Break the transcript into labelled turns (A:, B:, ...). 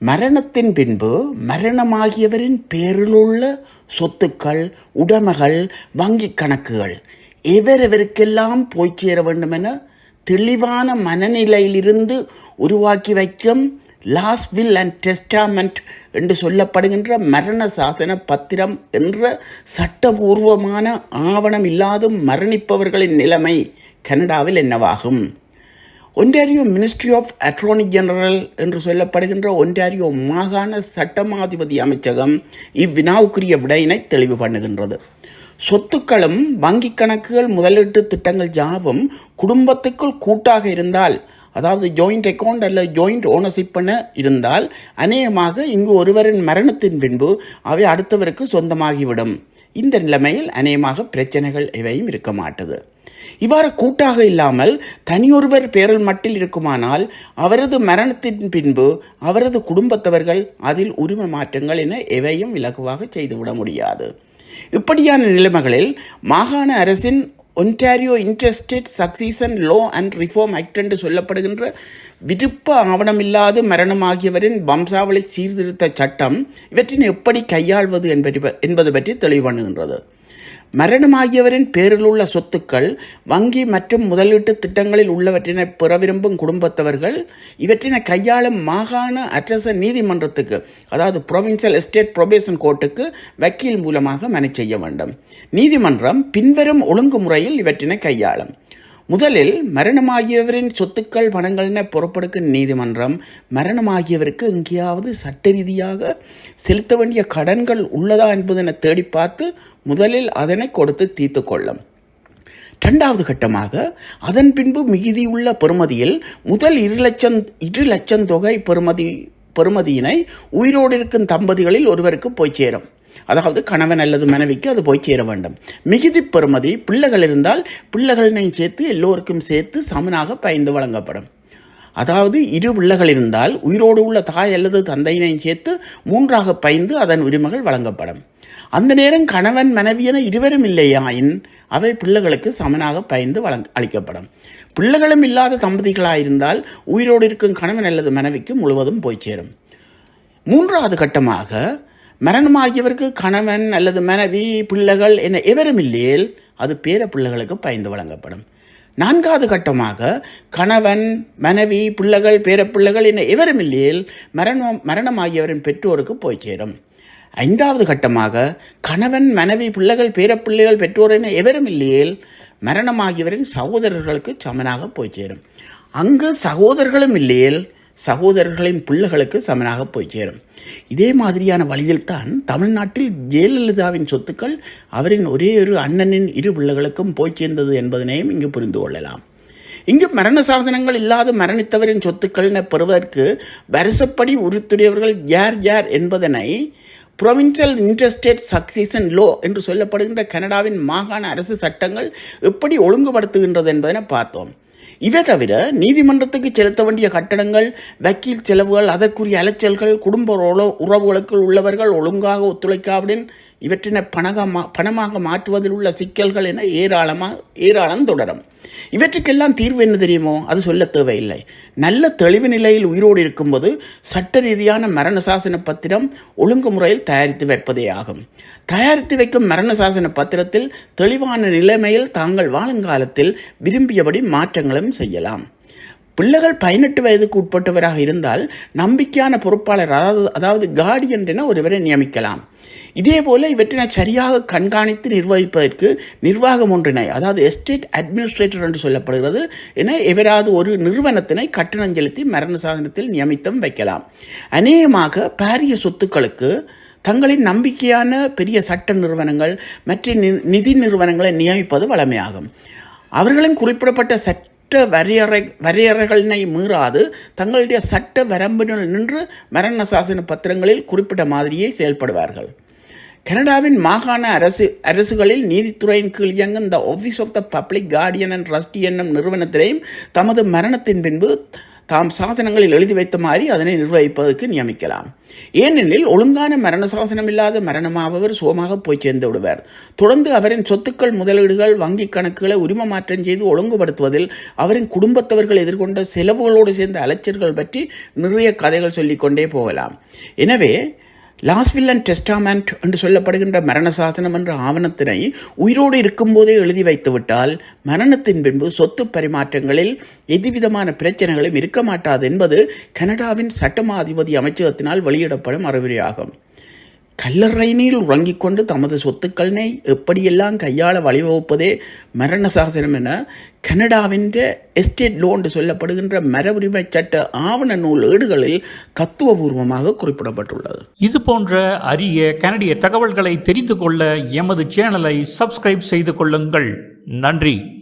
A: மரணத்தின் பின்பு மரணமாகியவரின் பேரிலுள்ள சொத்துக்கள் உடைமைகள் வங்கிக் கணக்குகள் எவரெவருக்கெல்லாம் போய் சேர வேண்டும் என தெளிவான மனநிலையிலிருந்து உருவாக்கி வைக்கும் லாஸ் வில் அண்ட் டெஸ்டாமெண்ட் என்று சொல்லப்படுகின்ற மரண சாசன பத்திரம் என்ற சட்டபூர்வமான ஆவணம் இல்லாது மரணிப்பவர்களின் நிலைமை கனடாவில் என்னவாகும்? Ontario ministry of attorney general என்று சொல்லப்படுகின்ற ஒன்டாரியோ மாகாண சட்டமாதிபதி அமைச்சகம் இவ்வினாவுக்குரிய விடையினை தெளிவு பண்ணுகின்றது. சொத்துக்களும் வங்கிக் கணக்குகள் முதலீட்டு திட்டங்கள் யாவும் குடும்பத்துக்குள் கூட்டாக இருந்தால் அதாவது ஜாயிண்ட் அக்கௌண்ட் அல்லது ஜாயிண்ட் ஓனர்ஷிப் பண்ண இருந்தால் அநேகமாக இங்கு ஒருவரின் மரணத்தின் பின்பு அவை அடுத்தவருக்கு சொந்தமாகிவிடும். இந்த நிலைமையில் அநேகமாக பிரச்சனைகள் எவையும் இருக்க மாட்டது. இவ்வாறு கூட்டாக இல்லாமல் தனியொருவர் பேரல் மட்டில் இருக்குமானால் அவரது மரணத்தின் பின்பு அவரது குடும்பத்தவர்கள் அதில் உரிமை மாற்றங்கள் என எவையும் இலகுவாக செய்துவிட முடியாது. இப்படியான நிலைமைகளில் மாகாண அரசின் Ontario intestate succession law and reform act என்று சொல்லப்படுகின்ற விருப்ப ஆவணமில்லாது மரணமாகியவரின் வம்சாவளி சீர்திருத்த சட்டம் இவற்றின் எப்படி கையாள்வது என்பது என்பது பற்றி தெளிவு பண்ணுகின்றது மரணமாகியவரின் பேரில் உள்ள சொத்துக்கள் வங்கி மற்றும் முதலீட்டு திட்டங்களில் உள்ளவற்றினை பெற விரும்பும் குடும்பத்தவர்கள் இவற்றினை கையாளும் மாகாண அரச நீதிமன்றத்துக்கு அதாவது ப்ரொவின்சியல் எஸ்டேட் ப்ரொபேஷன் கோர்ட்டுக்கு வக்கீல் மூலமாக மனு செய்ய வேண்டும். நீதிமன்றம் பின்வரும் ஒழுங்குமுறையில் இவற்றினை கையாளும். முதலில் மரணமாகியவரின் சொத்துக்கள் பணங்கள்னு புறப்படுக்கும் நீதிமன்றம். மரணமாகியவருக்கு எங்கேயாவது சட்ட ரீதியாக செலுத்த வேண்டிய கடன்கள் உள்ளதா என்பதனை தேடி பார்த்து முதலில் அதனை கொடுத்து தீர்த்து கொள்ளும். இரண்டாவது கட்டமாக அதன் பின்பு மிகுதியுள்ள பெறுமதியில் முதல் இரு லட்சம் இரு லட்சம் தொகை பெறுமதி பெறுமதியினை உயிரோடு இருக்கும் தம்பதிகளில் ஒருவருக்கு போய் சேரும். அதாவது கணவன் அல்லது மனைவிக்கு அது போய் சேர வேண்டும். மிகுதி பெறுமதி பிள்ளைகள் இருந்தால் பிள்ளைகளினையும் சேர்த்து எல்லோருக்கும் சேர்த்து சமனாக பயந்து வழங்கப்படும். அதாவது இரு பிள்ளைகள் இருந்தால் உயிரோடு உள்ள தாய் அல்லது தந்தையினையும் சேர்த்து மூன்றாக பயந்து அதன் உரிமைகள் வழங்கப்படும். அந்த நேரம் கணவன் மனைவி என இருவரும் இல்லையாயின் அவை பிள்ளைகளுக்கு சமனாக பயந்து வழங் அளிக்கப்படும். பிள்ளைகளும் இல்லாத தம்பதிகளாயிருந்தால் உயிரோடு இருக்கும் கணவன் அல்லது மனைவிக்கு முழுவதும் போய் சேரும். மூன்றாவது கட்டமாக மரணமாகியவருக்கு கணவன் அல்லது மனைவி பிள்ளைகள் என எவரும் இல்லையேல் அது பேர பிள்ளைகளுக்கு பயந்து வழங்கப்படும். நான்காவது கட்டமாக கணவன் மனைவி பிள்ளைகள் பேரப்பிள்ளைகள் என எவரும் இல்லையேல் மரணம் மரணமாகியவரின் பெற்றோருக்கு போய் சேரும். ஐந்தாவது கட்டமாக கணவன் மனைவி பிள்ளைகள் பேரப்பிள்ளைகள் பெற்றோர் என எவரும் இல்லையேல் மரணமாகியவரின் சகோதரர்களுக்கு சமனாக போய் சேரும். அங்கு சகோதரர்களும் இல்லையேல் சகோதரர்களின் பிள்ளைகளுக்கு சமனாக போய் சேரும். இதே மாதிரியான வழியில்தான் தமிழ்நாட்டில் ஜெயலலிதாவின் சொத்துக்கள் அவரின் ஒரே ஒரு அண்ணனின் இரு பிள்ளைகளுக்கும் போய் சேர்ந்தது என்பதனையும் இங்கு புரிந்து கொள்ளலாம். இங்கு மரண சாசனங்கள் இல்லாத மரணித்தவரின் சொத்துக்கள்னு பெறுவதற்கு வருஷப்படி உறுத்துடையவர்கள் யார் யார் என்பதனை ப்ரொவின்சியல் இன்டர்ஸ்டேட் சக்சீசன் லோ என்று சொல்லப்படுகின்ற கனடாவின் மாகாண அரசு சட்டங்கள் எப்படி ஒழுங்குபடுத்துகின்றது என்பதனை பார்த்தோம். இதை தவிர நீதிமன்றத்துக்கு செலுத்த வேண்டிய கட்டணங்கள் வக்கீல் செலவுகள் அதற்குரிய அலைச்சல்கள் குடும்ப உறவுகளுக்குள் உள்ளவர்கள் ஒழுங்காக ஒத்துழைக்காவிடன் இவற்றினை பணக பணமாக மாற்றுவதில் உள்ள சிக்கல்கள் என ஏராளமாக ஏராளம் தொடரும். இவற்றுக்கெல்லாம் தீர்வு என்ன தெரியுமோ? அது சொல்ல தேவையில்லை. நல்ல தெளிவு நிலையில் உயிரோடு இருக்கும்போது சட்ட ரீதியான மரண சாசன பத்திரம் ஒழுங்குமுறையில் தயாரித்து வைப்பதே ஆகும். தயாரித்து வைக்கும் மரண சாசன பத்திரத்தில் தெளிவான நிலைமையில் தாங்கள் வாழுங்காலத்தில் விரும்பியபடி மாற்றங்களும் செய்யலாம். பிள்ளைகள் பதினெட்டு வயதுக்கு உட்பட்டவராக இருந்தால் நம்பிக்கையான பொறுப்பாளர் அதாவது அதாவது கார்டியன் என ஒருவரை நியமிக்கலாம். இதே போல இவற்றினை சரியாக கண்காணித்து நிர்வகிப்பதற்கு நிர்வாகம் ஒன்றினை அதாவது எஸ்டேட் அட்மினிஸ்ட்ரேட்டர் என்று சொல்லப்படுகிறது என எவராது ஒரு நிறுவனத்தினை கட்டணம் செலுத்தி மரண சாதனத்தில் நியமித்தும் வைக்கலாம். அநேகமாக பாரிய சொத்துக்களுக்கு தங்களின் நம்பிக்கையான பெரிய சட்ட நிறுவனங்கள் மற்ற நி- நிதி நிறுவனங்களை நியமிப்பது வழமையாகும். அவர்களின் குறிப்பிடப்பட்ட சட்ட சட்ட வரையறை வரையறைகளினை மீறாது. தங்களுடைய சட்ட வரம்பினுள் நின்று மரண சாசன பத்திரங்களில் குறிப்பிட்ட மாதிரியே செயல்படுவார்கள். கனடாவின் மாகாண அரசு அரசுகளில் நீதித்துறையின் கீழ் இயங்கும் இந்த office of the public guardian and trustee என்னும் நிறுவனத்திலையும் தமது மரணத்தின் பின்பு தாம் சாசனங்களில் எழுதி வைத்த மாதிரி அதனை நிர்வகிப்பதற்கு நியமிக்கலாம். ஏனெனில் ஒழுங்கான மரண சாசனம் இல்லாத மரணமாபவர் சுகமாக போய் சேர்ந்து விடுவார் தொடர்ந்து அவரின் சொத்துக்கள் முதலீடுகள் வங்கிக் கணக்குகளை உரிம மாற்றம் செய்து ஒழுங்குபடுத்துவதில் அவரின் குடும்பத்தவர்கள் எதிர்கொண்ட செலவுகளோடு சேர்ந்த அலைச்சல்கள் பற்றி நிறைய கதைகள் சொல்லிக்கொண்டே போகலாம். எனவே லாஸ் அண்ட் டெஸ்டாமெண்ட் என்று சொல்லப்படுகின்ற மரண சாசனம் என்ற ஆவணத்தினை உயிரோடு இருக்கும்போதே எழுதி வைத்துவிட்டால் மரணத்தின் பின்பு சொத்து பரிமாற்றங்களில் எதுவிதமான பிரச்சனைகளும் இருக்க மாட்டாது என்பது கனடாவின் சட்டமா அதிபதி அமைச்சகத்தினால் வெளியிடப்படும் அறிவுரையாகும் கல்லறையினில் உறங்கிக் கொண்டு தமது சொத்துக்களினை எப்படியெல்லாம் கையாள வழிவகுப்பதே மரண சாசனம் என கனடாவின் எஸ்டேட் லோ என்று சொல்லப்படுகின்ற மர உரிமை சட்ட ஆவண நூல் ஏடுகளில் தத்துவபூர்வமாக குறிப்பிடப்பட்டுள்ளது.
B: இது போன்ற அரிய கனடிய தகவல்களை தெரிந்து கொள்ள எமது சேனலை சப்ஸ்கிரைப் செய்து கொள்ளுங்கள். நன்றி.